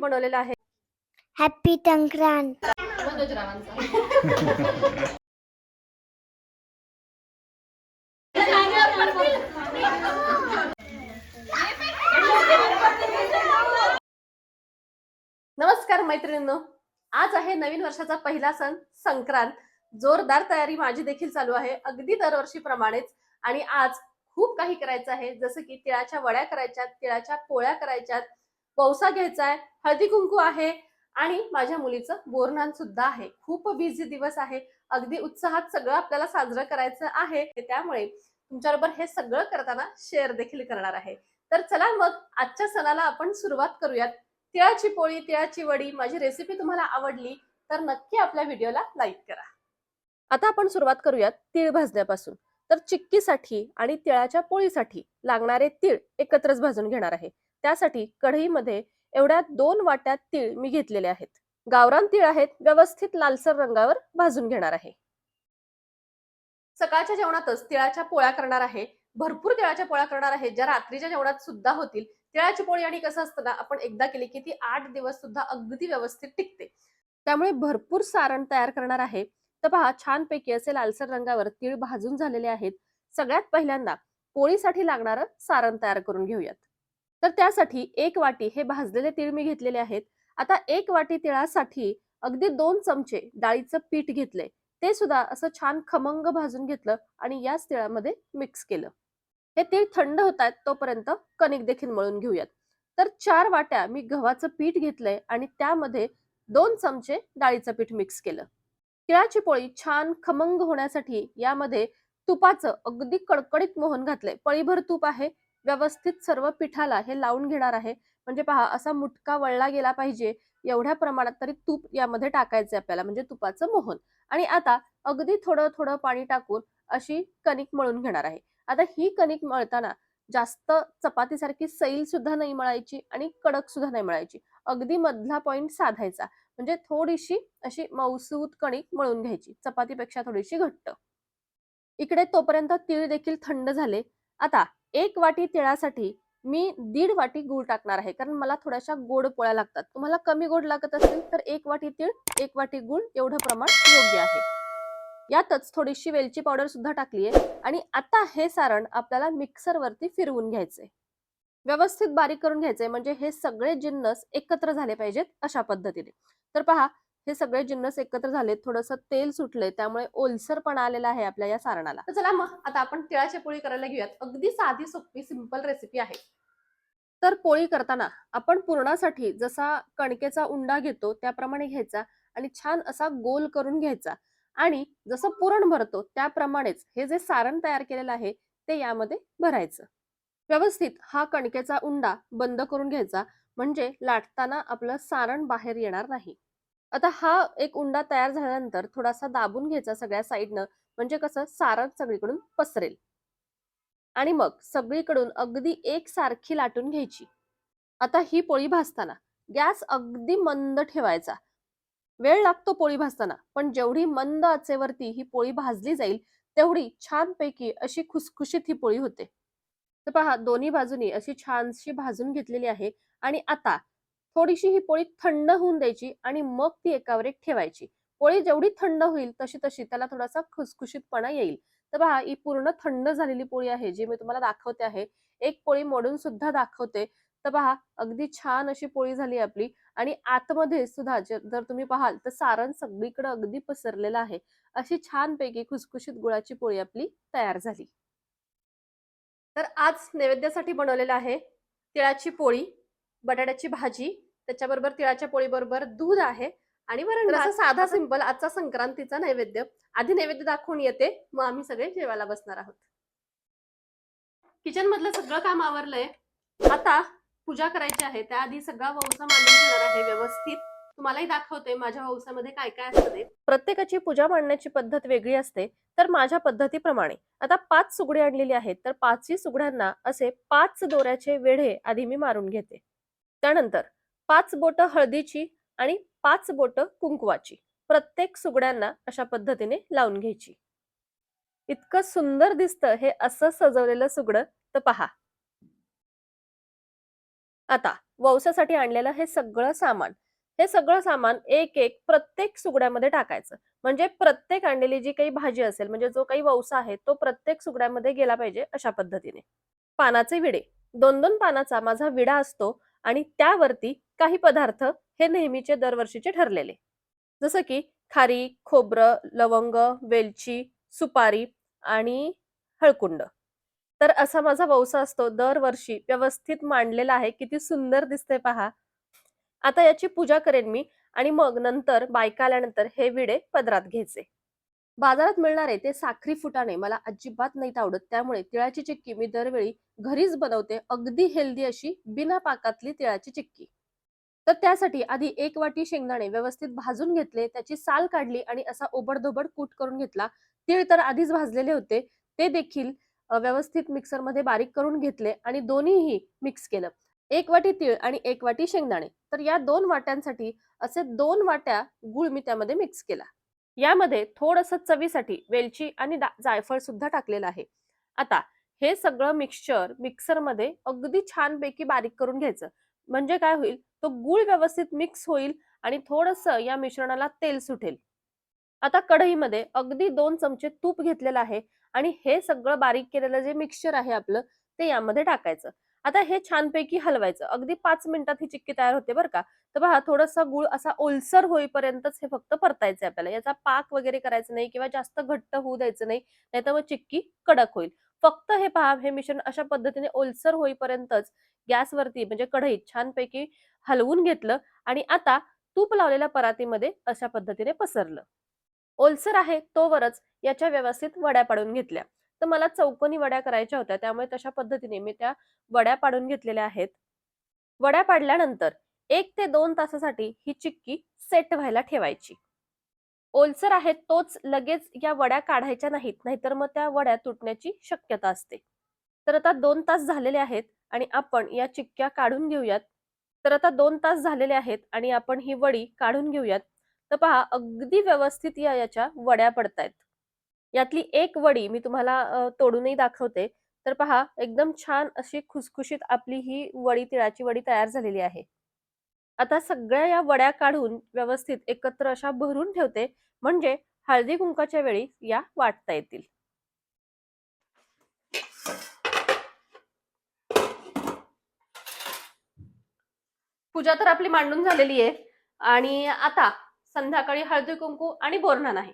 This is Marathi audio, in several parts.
बनवलेलं आहे. हॅपी संक्रांत नमस्कार मैत्रिणींनो. आज आहे नवीन वर्षाचा पहिला सण संक्रांत. जोरदार तयारी माझी देखील चालू आहे. अगदी दरवर्षीप्रमाणेच. आणि आज खूप काही करायचं आहे. जसं की तिळाच्या वड्या करायच्यात तिळाच्या पोळ्या करायच्यात वौसा घ्यायचा आहे हळदी कुंकू आहे आणि माझ्या मुलीचं बोरनान सुद्धा आहे. खूप बिझी दिवस आहे. अगदी उत्साहात सगळं आपल्याला साजरं करायचं आहे. त्यामुळे तुमच्याबरोबर हे सगळं करताना शेअर देखील करणार आहे. तर चला मग आजच्या सणाला आपण सुरुवात करूयात. तिळाची पोळी तिळाची वडी माझी रेसिपी तुम्हाला आवडली तर नक्की आपल्या व्हिडिओला लाईक करा. आता आपण सुरुवात करूयात तीळ भाजण्यापासून तर चिक्कीसाठी आणि तिळाच्या पोळीसाठी लागणारे तीळ एकत्रच भाजून घेणार आहे. त्यासाठी कढईमध्ये एवढ्या दोन वाट्या तीळ मी घेतलेले आहेत. गावरान तीळ आहेत व्यवस्थित लालसर रंगावर भाजून घेणार आहे. सकाळच्या जेवणातच तिळाच्या पोळ्या करणार आहे. भरपूर तिळाच्या पोळ्या करणार आहे. ज्या रात्रीच्या जेवणात सुद्धा होतील. तिळाची पोळी आणि कसं असतं ना आपण एकदा केली की ती आठ दिवस सुद्धा अगदी व्यवस्थित टिकते. त्यामुळे भरपूर सारण तयार करणार आहे. तर पहा छानपैकी असे लालसर रंगावर तीळ भाजून झालेले आहेत. सगळ्यात पहिल्यांदा पोळीसाठी लागणारं सारण तयार करून घेऊयात. तर त्यासाठी एक वाटी हे भाजलेले तीळ मी घेतलेले आहेत. आता एक वाटी तिळासाठी अगदी दोन चमचे डाळीचं पीठ घेतले ते सुद्धा असं छान खमंग भाजून घेतलं आणि याच तिळामध्ये मिक्स केलं. हे तीळ थंड होत आहेत तोपर्यंत कणिक देखील मळून घेऊयात. तर चार वाट्या मी गव्हाचं पीठ घेतलंय आणि त्यामध्ये दोन चमचे डाळीचं पीठ मिक्स केलं. तिळाची पोळी छान खमंग होण्यासाठी यामध्ये तुपाचं अगदी कडकडीत मोहन घातलंय. पळीभर तूप आहे व्यवस्थित सर्व पिठाला हे लावून घेणार आहे. म्हणजे पहा असा मुटका वळला गेला पाहिजे एवढ्या प्रमाणात तरी तूप यामध्ये टाकायचं आपल्याला म्हणजे तुपाचं मोहन. आणि आता अगदी थोडं थोडं पाणी टाकून अशी कणिक मळून घेणार आहे. आता ही कणिक मळताना जास्त चपातीसारखी सैल सुद्धा नाही मळायची आणि कडक सुद्धा नाही मळायची. अगदी मधला पॉइंट साधायचा. म्हणजे थोडीशी अशी मौसूत कणिक मळून घ्यायची चपातीपेक्षा थोडीशी घट्ट. इकडे तोपर्यंत तीळ देखील थंड झाले. आता एक वाटी तिळासाठी मी दीड वाटी गूळ टाकणार आहे. कारण मला थोड्याशा गोड पोळ्या लागतात. तुम्हाला कमी गोड लागत असेल तर एक वाटी तीळ एक वाटी गूळ एवढं प्रमाण योग्य आहे. यातच थोडीशी वेलची पावडर सुद्धा टाकली आहे आणि आता हे सारण आपल्याला मिक्सर वरती फिरवून घ्यायचंय. व्यवस्थित बारीक करून घ्यायचंय. म्हणजे हे सगळे जिन्नस एकत्र झाले पाहिजेत अशा पद्धतीने. तर पहा हे सगळे जिन्नस एकत्र झाले थोडंसं तेल सुटले त्यामुळे ओलसरपणा आलेला आहे आपल्या या सारणाला. तर चला मग आता आपण तिळाची पोळी करायला घेऊयात. अगदी साधी सोपी सिंपल रेसिपी आहे. तर पोळी करताना आपण पुरणासाठी जसा कणकेचा उंडा घेतो त्याप्रमाणे घ्यायचा आणि छान असा गोल करून घ्यायचा. आणि जसं पुरण भरतो त्याप्रमाणेच हे जे सारण तयार केलेलं आहे ते यामध्ये भरायचं. व्यवस्थित हा कणकेचा उंडा बंद करून घ्यायचा म्हणजे लाटताना आपलं सारण बाहेर येणार नाही. आता हा एक उंडा तयार झाल्यानंतर थोडासा दाबून घ्यायचा सगळ्या साईडनं म्हणजे कसं सारण सगळीकडून पसरेल. आणि मग सगळीकडून अगदी एक सारखी लाटून घ्यायची. आता ही पोळी भाजताना गॅस अगदी मंद ठेवायचा. वेळ लागतो पोळी भाजताना पण जेवढी मंद आचेवरती ही पोळी भाजली जाईल तेवढी छानपैकी अशी खुसखुशीत ही पोळी होते. तर पहा दोन्ही बाजूनी अशी छानशी भाजून घेतलेली आहे. आणि आता थोडीशी ही पोळी थंड होऊन द्यायची आणि मग ती एकावर एक ठेवायची. पोळी जेवढी थंड होईल तशी तशी त्याला थोडासा खुसखुशीतपणा येईल. तर पहा ही पूर्ण थंड झालेली पोळी आहे जी मी तुम्हाला दाखवते आहे. एक पोळी मोडून सुद्धा दाखवते. तर पहा अगदी छान अशी पोळी झाली आपली आणि आतमध्ये सुद्धा जर तुम्ही पाहाल तर सारण सगळीकडे अगदी पसरलेलं आहे. अशी छानपैकी खुसखुशीत गुळाची पोळी आपली तयार झाली. तर आज नैवेद्यासाठी बनवलेलं आहे तिळाची पोळी बटाट्याची भाजी त्याच्याबरोबर तिळाच्या पोळी बरोबर दूध आहे. आणि वरण असं साधा सिंपल आजचा संक्रांतीचा नैवेद्य. आधी नैवेद्य दाखवून येते. मग आम्ही सगळे जेवायला बसणार आहोत. किचन मधलं सगळं काम आवरलंय. आता पूजा करायची आहे. त्याआधी सगळा वंसा मांडून घेणार आहे व्यवस्थित. तुम्हालाही दाखवते माझ्या वंसामध्ये काय काय असतं प्रत्येकाची पूजा मांडण्याची पद्धत वेगळी असते. तर माझ्या पद्धतीप्रमाणे. आता पाच सुगडी आणलेली आहेत. तर पाचही सुगड्यांना असे पाच दोऱ्याचे वेढे आधी मी मारून घेते. त्यानंतर पाच बोट हळदीची आणि पाच बोट कुंकवाची. प्रत्येक सुगड्यांना अशा पद्धतीने लावून घ्यायची. इतकं सुंदर दिसतं हे असं सजवलेलं सुगडं तर पहा. आता वौसासाठी आणलेलं हे सगळं सामान. हे सगळं सामान एक एक प्रत्येक सुगड्यामध्ये टाकायचं. म्हणजे प्रत्येक आणलेली जी काही भाजी असेल म्हणजे जो काही वंसा आहे तो प्रत्येक सुगड्यामध्ये गेला पाहिजे अशा पद्धतीने. पानाचे विडे. दोन दोन पानाचा माझा विडा असतो आणि त्यावरती काही पदार्थ हे नेहमीचे दरवर्षीचे ठरलेले. जसं की खारी खोबरं लवंग वेलची सुपारी आणि हळकुंड. तर असा माझा वौसा असतो दरवर्षी व्यवस्थित मांडलेला आहे. किती सुंदर दिसते पहा. आता याची पूजा करेन मी आणि मग नंतर बायका आल्यानंतर हे विडे पदरात घ्यायचे. बाजारात मिळणारे ते साखरी फुटाणे मला अजिबात नाहीत आवडत. त्यामुळे तिळाची चिक्की मी दरवेळी घरीच बनवते. अगदी हेल्दी अशी बिना पाकातली तिळाची चिक्की. तर त्यासाठी आधी एक वाटी शेंगदाणे व्यवस्थित भाजून घेतले त्याची साल काढली आणि असा ओबडधोबड कूट करून घेतला. तीळ तर आधीच भाजलेले होते. ते देखील व्यवस्थित मिक्सरमध्ये बारीक करून घेतले आणि दोन्हीही मिक्स केलं. एक वाटी तीळ आणि एक वाटी शेंगदाणे. तर या दोन वाट्यांसाठी असे दोन वाट्या गुळ मी त्यामध्ये मिक्स केला. यामध्ये थोडस चवीसाठी वेलची आणि जायफळ सुद्धा टाकलेलं आहे. आता हे सगळं मिक्सचर मिक्सरमध्ये अगदी छानपैकी बारीक करून घ्यायचं. म्हणजे काय होईल? तो गुळ व्यवस्थित मिक्स होईल आणि थोडस या मिश्रणाला तेल सुटेल. आता कढईमध्ये अगदी दोन चमचे तूप घेतलेलं आहे आणि हे सगळं बारीक केलेलं जे मिक्सचर आहे आपलं ते यामध्ये टाकायचं. आता हे छानपैकी हलवायचं. अगदी पाच मिनिटात ही चिक्की तयार होते बरं का. तर पहा थोडासा गुळ असा ओलसर होईपर्यंतच हे फक्त परतायचं आपल्याला. याचा पाक वगैरे करायचं नाही किंवा जास्त घट्ट होऊ द्यायचं नाही नाहीतर मग चिक्की कडक होईल. फक्त हे पहा हे मिश्रण अशा पद्धतीने ओलसर होईपर्यंतच गॅसवरती म्हणजे कढईत छानपैकी हलवून घेतलं आणि आता तूप लावलेल्या परातीमध्ये अशा पद्धतीने पसरलं. ओलसर आहे तोवरच याच्या व्यवस्थित वड्या पाडून घेतल्या. तर मला चौकोनी वड्या करायच्या होत्या त्यामुळे तशा पद्धतीने मी त्या वड्या पाडून घेतलेल्या आहेत. वड्या पाडल्यानंतर एक ते दोन तासासाठी ही चिक्की सेट व्हायला ठेवायची. ओलसर आहे तोच लगेच या वड्या काढायच्या नाहीत नाहीतर मग त्या वड्या तुटण्याची शक्यता असते. तर आता दोन तास झालेले आहेत आणि आपण या चिक्क्या काढून घेऊयात. तर आता दोन तास झालेले आहेत आणि आपण ही वडी काढून घेऊयात. तर पहा अगदी व्यवस्थित या याच्या वड्या पडतायत. यातली एक वडी मी तुम्हाला तोडूनही दाखवते. तर पहा एकदम छान अशी खुसखुशीत आपली ही वडी तिळाची वडी तयार झालेली आहे. आता सगळ्या या वड्या काढून व्यवस्थित एकत्र अशा भरून ठेवते म्हणजे हळदी कुंकाच्या वेळी या वाटता येतील. पूजा तर आपली मांडून झालेली आहे आणि आता संध्याकाळी हळदी कुंकू आणि बोरणन आहे.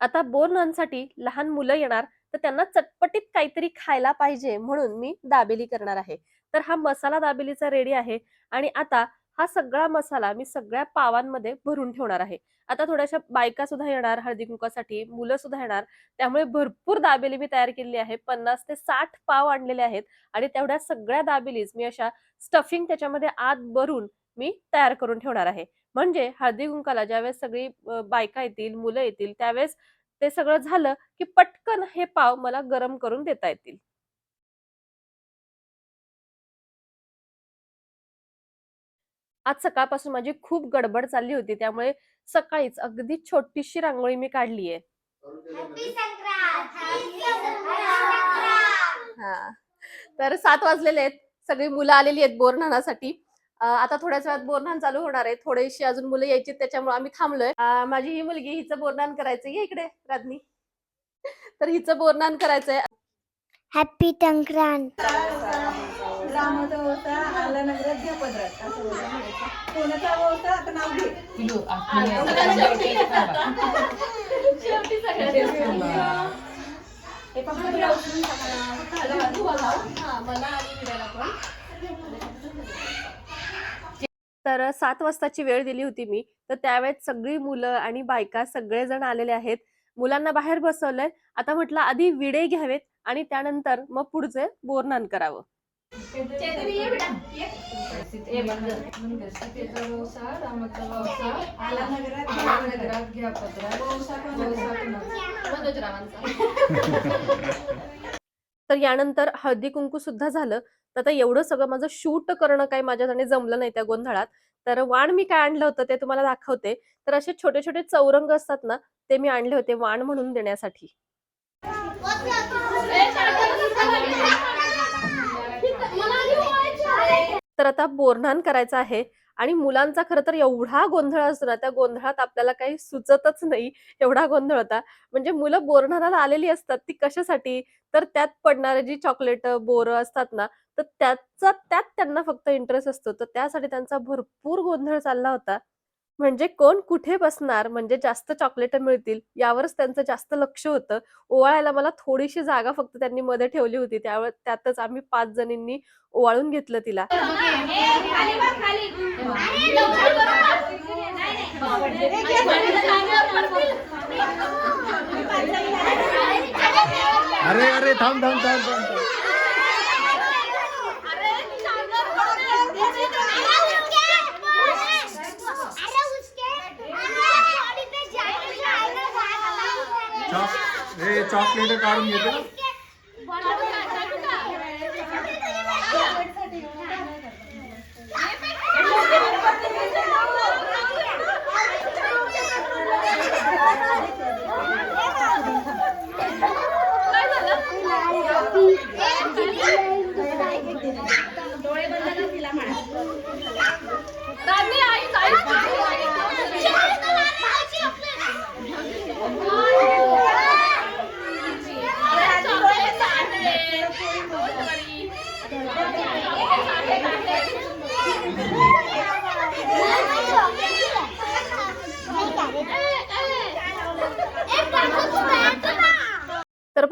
आता बोरणनसाठी लहान मुलं येणार तर त्यांना चटपटीत काहीतरी खायला पाहिजे म्हणून मी दाबेली करणार आहे. तर हा मसाला दाबेलीचा रेडी आहे आणि आता हा सगळा मसाला मी सगळ्या पावांमध्ये भरून ठेवणार आहे. आता थोड्याशा बायका सुद्धा येणार हळदी कुंकासाठी मुलं सुद्धा येणार. त्यामुळे भरपूर दाबेली मी तयार केलेली आहे. पन्नास ते साठ पाव आणलेले आहेत आणि तेवढ्या सगळ्या दाबेलीज मी अशा स्टफिंग त्याच्यामध्ये आत भरून मी तयार करून ठेवणार आहे. म्हणजे हळदी कुंकाला ज्यावेळेस सगळी बायका येतील मुलं येतील त्यावेळेस ते सगळं झालं की पटकन हे पाव मला गरम करून देता येतील. आज सकाळपासून माझी खूप गडबड चालली होती त्यामुळे सकाळीच अगदी छोटीशी रांगोळी मी काढली आहे हा. तर सात वाजलेले आहेत. सगळी मुलं आलेली आहेत बोरनानासाठी अं, आता थोड्याच वेळात बोरनान चालू होणार आहे. थोडीशी अजून मुलं यायची त्याच्यामुळे आम्ही थांबलोय. माझी ही मुलगी हिचं बोरनान करायचं ये इकडे राधनी. तर हिचं बोरनान करायचंय. हॅपी संक्रांत रामाचा होता आला नगरात घ्या पदरात असं मला म्हणायचं. कोणाचा होता आता नाव घे. शेवटी सगळ्यांना हे पहा, मला उचलून टाका. हा, मला आणि विड्याला पण. तर सात वाजताची वेळ दिली होती मी. तर त्यावेळेस सगळी मुलं आणि बायका सगळेजण आलेले आहेत. मुलांना बाहेर बसवलंय. आता म्हटलं आधी विडे घ्यावेत आणि त्यानंतर मग पुढचे बोरनान करावं. तर यानंतर हळदी कुंकू सुद्धा झालं. तर आता एवढं सगळं माझं शूट करणं काही माझ्यासाठी जमलं नाही त्या गोंधळात. तर वाण मी काय आणलं होतं ते तुम्हाला दाखवते. तर असे छोटे छोटे चौरंग असतात ना ते मी आणले होते वाण म्हणून देण्यासाठी. तर आता बोरन्हाण करायचं आहे. आणि मुलांचा खरं तर एवढा गोंधळ असतो ना त्या गोंधळात आपल्याला काही सुचतच नाही एवढा गोंधळ होता. म्हणजे मुलं बोरन्हाणाला आलेली असतात ती कशासाठी? तर त्यात पडणारे जी चॉकलेट बोरं असतात ना तर त्याचा त्यात त्यांना फक्त इंटरेस्ट असतो. तर त्यासाठी त्यांचा भरपूर गोंधळ चालला होता. म्हणजे कोण कुठे बसणार? म्हणजे जास्त चॉकलेट मिळतील? यावरच त्यांचं जास्त लक्ष होतं. ओवाळायला मला थोडीशी जागा फक्त त्यांनी मध्ये ठेवली होती. त्यावेळेस त्यातच आम्ही पाच जणींनी ओवाळून घेतलं तिला. अरे अरे थांब थांब थांब थांब थांब. चॉक हे चॉकलेट काढून घेते ना.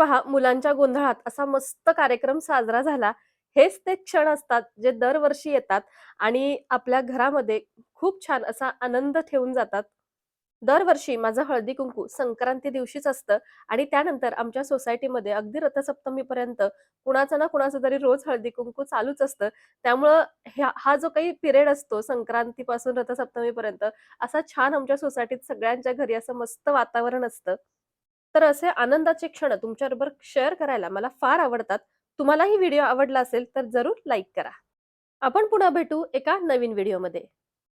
पहा मुलांच्या गोंधळात असा मस्त कार्यक्रम साजरा झाला. हेच ते क्षण असतात जे दरवर्षी येतात आणि आपल्या घरामध्ये खूप छान असा आनंद ठेवून जातात. दरवर्षी माझं हळदी कुंकू संक्रांती दिवशीच असतं आणि त्यानंतर आमच्या सोसायटीमध्ये अगदी रथसप्तमीपर्यंत कुणाचं ना कुणाचं तरी रोज हळदी कुंकू चालूच असतं. त्यामुळं ह्या हा जो काही पिरियड असतो संक्रांतीपासून रथसप्तमीपर्यंत असा छान आमच्या सोसायटीत सगळ्यांच्या घरी असं मस्त वातावरण असतं. तर असे आनंदाचे क्षण तुमच्याबरोबर शेअर करायला मला फार आवडतात. तुम्हालाही व्हिडिओ आवडला असेल तर जरूर लाईक करा. आपण पुन्हा भेटू एका नवीन व्हिडिओमध्ये.